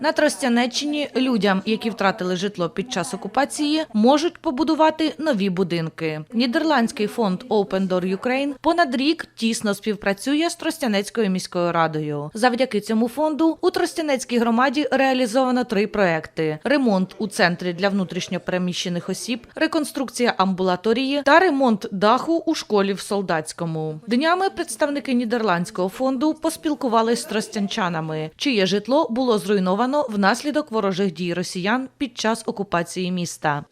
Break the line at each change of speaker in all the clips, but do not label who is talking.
На Тростянеччині людям, які втратили житло під час окупації, можуть побудувати нові будинки. Нідерландський фонд Open Door Ukraine понад рік тісно співпрацює з Тростянецькою міською радою. Завдяки цьому фонду у Тростянецькій громаді реалізовано три проекти: ремонт у центрі для внутрішньопереміщених осіб, реконструкція амбулаторії та ремонт даху у школі в Солдатському. Днями представники нідерландського фонду поспілкувалися з тростянчанами, чиє житло було зруйновано внаслідок ворожих дій росіян під час окупації міста.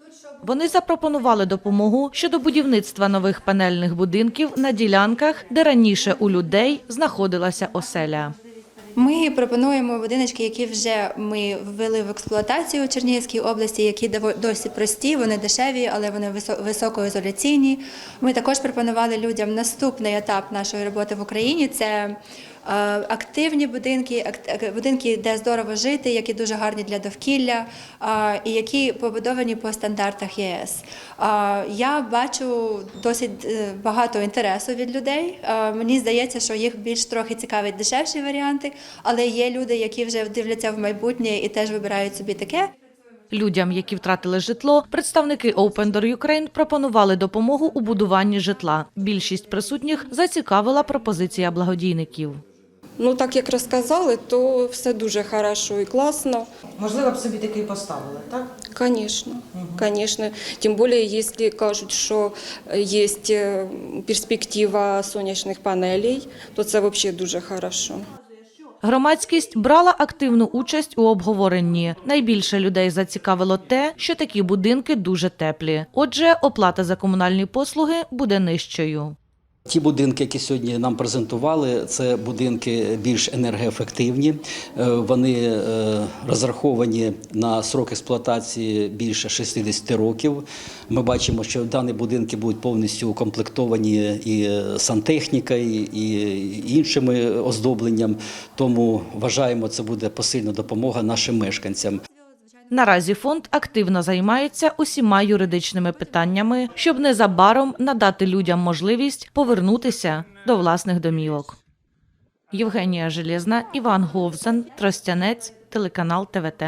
Вони запропонували допомогу щодо будівництва нових панельних будинків на ділянках, де раніше у людей знаходилася оселя.
Ми пропонуємо будиночки, які вже ми ввели в експлуатацію у Чернігівській області, які досить прості, вони дешеві, але вони висо- високоізоляційні. Ми також пропонували людям наступний етап нашої роботи в Україні. Це активні будинки, ак- будинки, де здорово жити, які дуже гарні для довкілля е, і які побудовані по стандартах ЄС. Е, Я бачу досить е, багато інтересу від людей. Е, Мені здається, що їх більш трохи цікавить дешевші варіанти, але є люди, які вже дивляться в майбутнє і теж вибирають собі таке.
Людям, які втратили житло, представники Open Door Ukraine пропонували допомогу у будуванні житла. Більшість присутніх зацікавила пропозиція благодійників.
Ну, так як розказали, то все дуже хорошо і класно.
Можливо, б собі такий поставили, так?
Конечно, конечно. Тим більше, якщо кажуть, що є перспектива сонячних панелей, то це взагалі дуже хорошо.
Громадськість брала активну участь у обговоренні. Найбільше людей зацікавило те, що такі будинки дуже теплі. Отже, оплата за комунальні послуги буде нижчою.
Ті будинки, які сьогодні нам презентували, це будинки більш енергоефективні. Е, Вони е, розраховані на срок експлуатації більше 60 років. Ми бачимо, що дані будинки будуть повністю укомплектовані і сантехнікою, і іншими оздобленням. Тому вважаємо, це буде посильна допомога нашим мешканцям.
Наразі фонд активно займається усіма юридичними питаннями, щоб незабаром надати людям можливість повернутися до власних домівок. Євгенія Железна, Іван Говзан, Тростянець, телеканал ТВТ.